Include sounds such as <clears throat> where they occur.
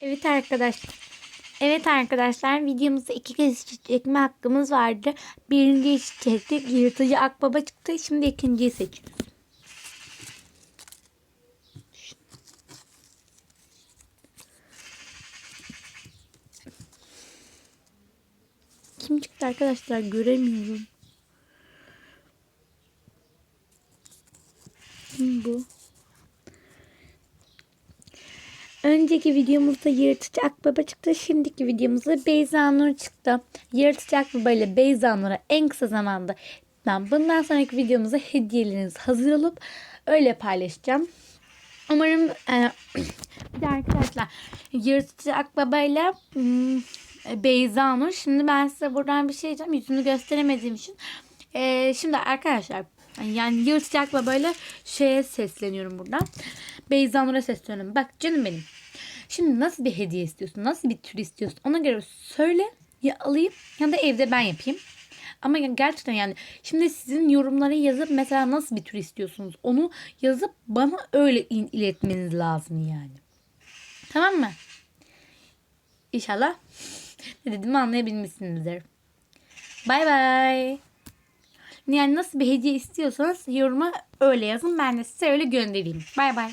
Evet arkadaşlar. Evet arkadaşlar videomuzda iki kez çekme hakkımız vardı. Birinciyi çektik. Yırtıcı akbaba çıktı. Şimdi ikinciyi seçiyoruz. Kim çıktı arkadaşlar göremiyorum. Kim bu? Önceki videomuzda yırtıcı akbaba çıktı. Şimdiki videomuzda Beyza Nur çıktı. Yırtıcı akbaba ile Beyza Nur'a en kısa zamanda ben bundan sonraki videomuzda hediyeleriniz hazır olup öyle paylaşacağım. Umarım e, <clears throat> bir de arkadaşlar yırtıcı akbaba ile hmm, Beyza Nur. Şimdi ben size buradan bir şey diyeceğim. Yüzünü gösteremediğim için. E, şimdi arkadaşlar yani yırtıcı akbaba ile şeye sesleniyorum buradan. Beyza Nur'a sesleniyorum. Bak canım benim. Şimdi nasıl bir hediye istiyorsun? Nasıl bir tür istiyorsun? Ona göre söyle ya alayım ya da evde ben yapayım. Ama gerçekten yani şimdi sizin yorumlara yazıp mesela nasıl bir tür istiyorsunuz? Onu yazıp bana öyle iletmeniz lazım yani. Tamam mı? İnşallah <laughs> ne dediğimi anlayabilmişsinizdir. Bay bay. Yani nasıl bir hediye istiyorsanız yoruma öyle yazın. Ben de size öyle göndereyim. Bay bay.